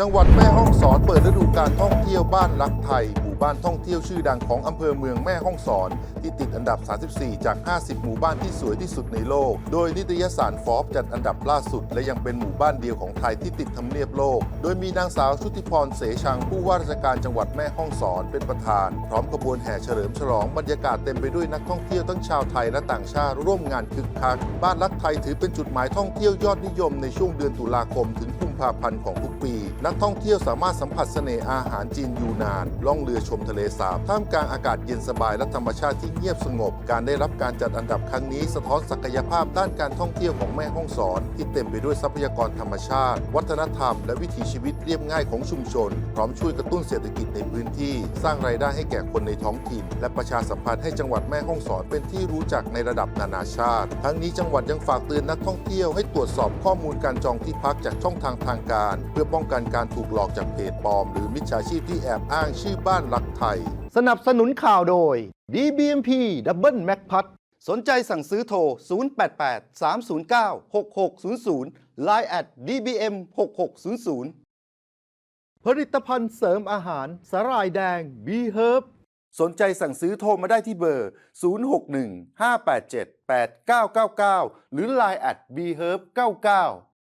จังหวัดแม่ฮ่องสอนเปิดฤดูการท่องเที่ยวบ้านรักไทย หมู่บ้านท่องเที่ยวชื่อดังของอำเภอเมืองแม่ฮ่องสอน ที่ติดอันดับ 34 จาก 50 หมู่บ้านที่สวยที่สุดในโลก โดยนิตยสารฟอบจัดอันดับล่าสุด และยังเป็นหมู่บ้านเดียวของไทยที่ติดทำเนียบโลก โดยมีนางสาวชุติพรเสชังผู้ว่าราชการจังหวัดแม่ฮ่องสอนเป็นประธาน พร้อมขบวนแห่เฉลิมฉลองบรรยากาศเต็มไปด้วยนักท่องเที่ยวทั้งชาวไทยและต่างชาติร่วมงานคึกคักบ้านรักไทยถือเป็นจุดหมายท่องเที่ยวยอดนิยมในช่วงเดือนตุลาคมถึง ภาพันธ์ของทุกปี นักท่องเที่ยวสามารถสัมผัสเสน่ห์อาหารจีนยูนาน ล่องเรือชมทะเลสาบท่ามกลางอากาศเย็นสบายและธรรมชาติที่เงียบสงบ การได้รับการจัดอันดับครั้งนี้สะท้อนศักยภาพด้านการท่องเที่ยวของแม่ฮ่องสอน ที่เต็มไปด้วยทรัพยากรธรรมชาติ วัฒนธรรม และวิถีชีวิตเรียบง่ายของชุมชน พร้อมช่วยกระตุ้นเศรษฐกิจในพื้นที่ สร้างรายได้ให้แก่คนในท้องถิ่น และประชาสัมพันธ์ให้จังหวัดแม่ฮ่องสอนเป็นที่รู้จักในระดับนานาชาติ ทั้งนี้จังหวัดยังฝากเตือนนักท่องเที่ยวให้ตรวจสอบข้อมูลการจองที่พักจากช่องทางทางการ เพื่อป้องกันการถูกหลอกจากเพจปลอม หรือมิจฉาชีพที่แอบอ้างชื่อบ้านรักไทย สนับสนุนข่าวโดย DBMP Double Mac p a t สนใจสั่งซื้อโทร 088 309 6600 Line at DBM 6600 ผลิตภัณฑ์เสริมอาหารสาหร่ายแดง B Herb สนใจสั่งซื้อโทรมาได้ที่เบอร์ 061 587 8999 หรือ Line at B Herb 99